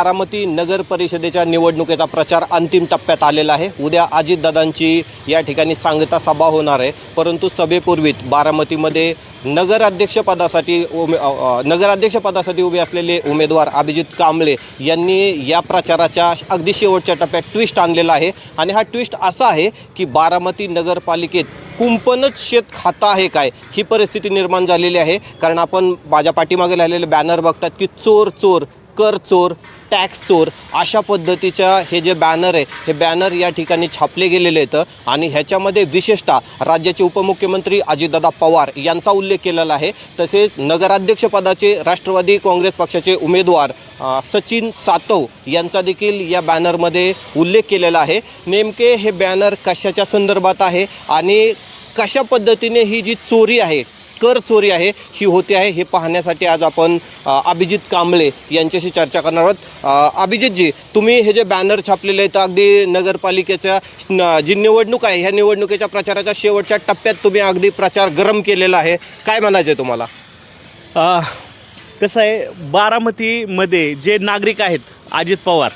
बारामती नगर परिषदेच्या निवडणुकीचा प्रचार अंतिम टप्प्यात आलेला आहे. उद्या अजितदादांची या ठिकाणी सांगता सभा होणार आहे. परंतु सभेपूर्वीत बारामतीमध्ये नगराध्यक्षपदासाठी उमे नगराध्यक्षपदासाठी उभे असलेले उमेदवार अभिजित कांबळे यांनी या प्रचाराच्या अगदी शेवटच्या टप्प्यात ट्विस्ट आणलेला आहे. आणि हा ट्विस्ट असा आहे की बारामती नगरपालिकेत कुंपणच शेत खातं आहे काय ही परिस्थिती निर्माण झालेली आहे. कारण आपण माझ्या पाठीमागे राहिलेले बॅनर बघतात की चोर चोर कर चोर टॅक्स चोर अशा पद्धतीच्या हे जे बॅनर आहे हे बॅनर या ठिकाणी छापले गेलेले आहेत आणि ह्याच्यामध्ये विशेषतः राज्याचे उपमुख्यमंत्री अजितदादा पवार यांचा उल्लेख केलेला आहे. तसेच नगराध्यक्षपदाचे राष्ट्रवादी काँग्रेस पक्षाचे उमेदवार सचिन सातव यांचा देखील या बॅनरमध्ये उल्लेख केलेला आहे. नेमके हे बॅनर कशाच्या संदर्भात आहे आणि कशा पद्धतीने ही जी चोरी आहे कर चोरी आहे ही होते आहे हे पाहण्यासाठी आज आपण अभिजित कांबळे यांच्याशी चर्चा करणार आहोत. अभिजितजी तुम्ही हे जे बॅनर छापलेले आहेत अगदी नगरपालिकेच्या जी निवडणूक आहे ह्या निवडणुकीच्या प्रचाराच्या शेवटच्या टप्प्यात तुम्ही अगदी प्रचार गरम केलेला आहे. काय म्हणायचं आहे तुम्हाला कसं आहे बारामतीमध्ये जे नागरिक आहेत अजित पवार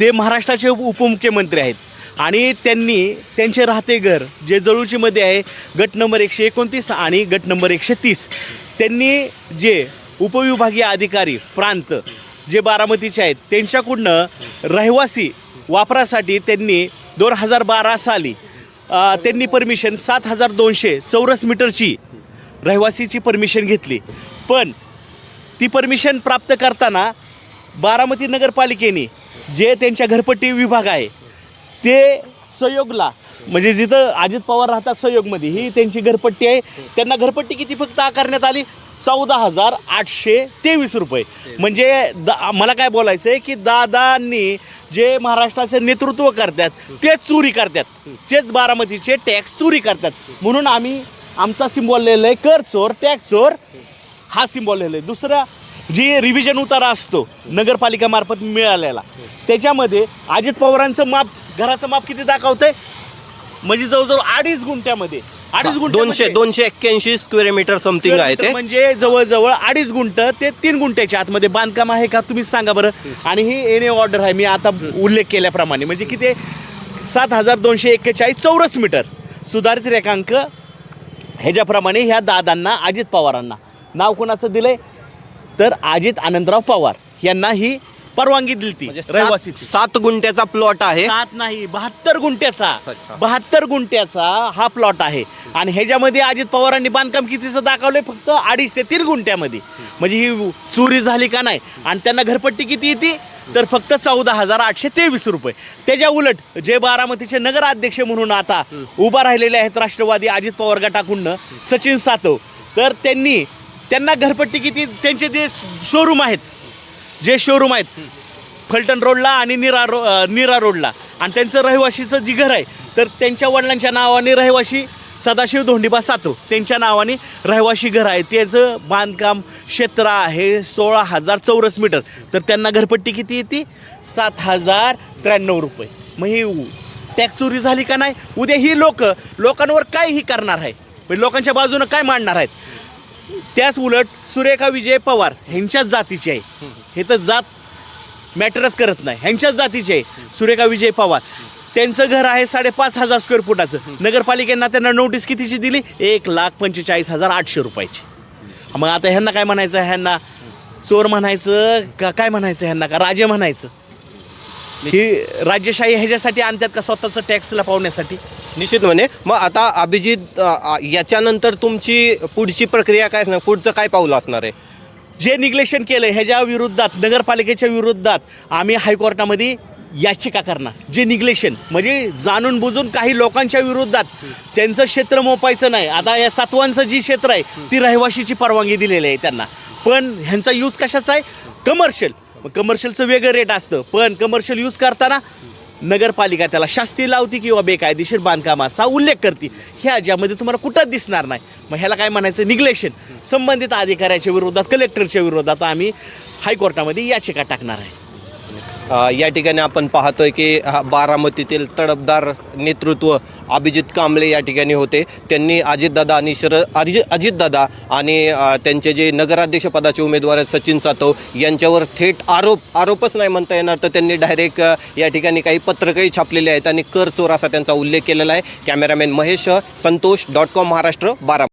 ते महाराष्ट्राचे उपमुख्यमंत्री आहेत. आणि त्यांनी त्यांचे राहते घर जे जळूचीमध्ये आहे गट नंबर एकशे एकोणतीस आणि गट नंबर एकशे तीस. त्यांनी जे उपविभागीय अधिकारी प्रांत जे बारामतीचे आहेत त्यांच्याकडनं रहिवासी वापरासाठी त्यांनी दोन हजार बारा साली त्यांनी परमिशन सात हजार दोनशे चौरस मीटरची रहिवासीची परमिशन घेतली. पण ती परमिशन प्राप्त करताना बारामती नगरपालिकेने जे त्यांच्या घरपट्टी विभाग आहे ते सहयोगला. म्हणजे जिथं अजित पवार राहतात सहयोगमध्ये ही त्यांची घरपट्टी आहे. त्यांना घरपट्टी किती फक्त आकारण्यात आली? चौदा हजार आठशे तेवीस रुपये. म्हणजे दा मला काय बोलायचं आहे की दादांनी जे महाराष्ट्राचे नेतृत्व करतात ते चोरी करतात. तेच बारामतीचे टॅक्स चोरी करतात. म्हणून आम्ही आमचा सिम्बॉल लिहिलं आहे कर चोर टॅक्स चोर. हा सिम्बॉल लिहिलं आहे दुसरा जी रिव्हिजन उतारा असतो नगरपालिकेमार्फत मिळालेला त्याच्यामध्ये अजित पवारांचं माप घराचं माप किती दाखवतंय? म्हणजे जवळजवळ अडीच गुंठ्यामध्ये. अडीच दोनशे गुंठ्यामध्ये- दोनशे एक्क्याऐंशी स्क्वेअर मीटर समथिंग आहे ते. म्हणजे जवळजवळ अडीच गुंठ ते तीन गुंठ्याच्या आतमध्ये बांधकाम आहे का तुम्ही सांगा बरं. आणि ही एन ऑर्डर आहे मी आता उल्लेख केल्याप्रमाणे. म्हणजे किती? सात हजार दोनशे एक्केचाळीस चौरस मीटर. सुधारित रेखांक ह्याच्याप्रमाणे ह्या दादांना अजित पवारांना. नाव कोणाचं दिलंय? तर अजित आनंदराव पवार. यांना ही परवानगी दिली म्हणजे रहिवासी सात- सात गुंठ्याचा प्लॉट आहे. सात नाही बहात्तर गुंठ्याचा. अच्छा. बहात्तर गुंठ्याचा हा प्लॉट आहे. आणि ह्याच्यामध्ये अजित पवारांनी बांधकाम कितीचं दाखवलंय? फक्त अडीच ते तीन गुंठ्यामध्ये. म्हणजे ही चोरी झाली का नाही? आणि त्यांना घरपट्टी किती येते? तर फक्त चौदा हजार आठशे तेवीस रुपये. त्याच्या उलट जे बारामतीचे नगराध्यक्ष म्हणून आता उभा राहिलेले आहेत राष्ट्रवादी अजित पवार गटाकडून सचिन सातव. तर त्यांनी त्यांना घरपट्टी किती? त्यांचे जे शोरूम आहेत जे शोरूम आहेत फलटण रोडला आणि निरा रो निरा रोडला. आणि त्यांचं रहिवाशीचं जी घर आहे तर त्यांच्या वडिलांच्या नावाने रहिवाशी सदाशिव धोंडीबा सातू. त्यांच्या नावाने रहिवाशी घर आहे. त्याचं बांधकाम क्षेत्र आहे सोळा हजार चौरस मीटर. तर त्यांना घरपट्टी किती येते? सात हजार त्र्याण्णव रुपये. मग ही टॅक्स चोरी झाली का नाही? उद्या ही लोक लोकांवर काय ही करणार आहे म्हणजे लोकांच्या बाजूनं काय मांडणार आहेत? त्याच उलट सुरेखा विजय पवार ह्यांच्याच जातीची आहे. हे तर जात मॅटरच करत नाही. ह्यांच्याच जातीचे आहे. सुरेखा विजय पवार. त्यांचं घर आहे साडेपाच हजार स्क्वेअर फुटाचं. नगरपालिकेनं त्यांना नोटीस कितीची दिली? एक लाख पंचेचाळीस हजार आठशे रुपयाची. मग आता ह्यांना काय म्हणायचं? ह्यांना चोर म्हणायचं का काय म्हणायचं ह्यांना? का राजे म्हणायचं? ही राज्यशाही ह्याच्यासाठी आणतात का स्वतःचं टॅक्स लपवण्यासाठी म्हणे. मग आता अभिजित अ, याच्यानंतर तुमची पुढची प्रक्रिया काय असणार? पुढचं काय पाऊल असणार आहे? जे निग्लेशन केलं ह्याच्या विरोधात नगरपालिकेच्या विरोधात आम्ही हायकोर्टामध्ये याचिका करणार. जे निग्लेशन म्हणजे जाणून बुजून काही लोकांच्या विरोधात त्यांचं क्षेत्र मोपायचं नाही. आता या सातवांचं जी क्षेत्र आहे ती रहिवाशीची परवानगी दिलेली आहे त्यांना. पण ह्यांचा यूज कशाचा आहे? कमर्शियल कमर्शियलचं वेगळं रेट असतं. पण कमर्शियल यूज करताना नगरपालिका त्याला शास्ती लावती किंवा बेकायदेशीर बांधकामाचा उल्लेख करते. ह्या ज्यामध्ये तुम्हाला कुठंच दिसणार नाही. मग ह्याला काय म्हणायचं? निग्लेशन. संबंधित अधिकाऱ्याच्या विरोधात कलेक्टरच्या विरोधात आम्ही हायकोर्टामध्ये याचिका टाकणार आहे. या ठिकाणी आपण पाहतोय की हा बारामतीतील तडफदार नेतृत्व अभिजित कांबळे या ठिकाणी होते. त्यांनी अजितदादा आणि शरद अजित अजितदादा आणि त्यांचे जे नगराध्यक्षपदाचे उमेदवार आहेत सचिन सातव यांच्यावर थेट आरोप आरोपच नाही म्हणता येणार. तर त्यांनी डायरेक्ट या ठिकाणी काही पत्रकही छापलेले आहेत आणि कर चोर असा त्यांचा उल्लेख केलेला आहे. Cameraman Mahesh Santosh dot com Maharashtra बारा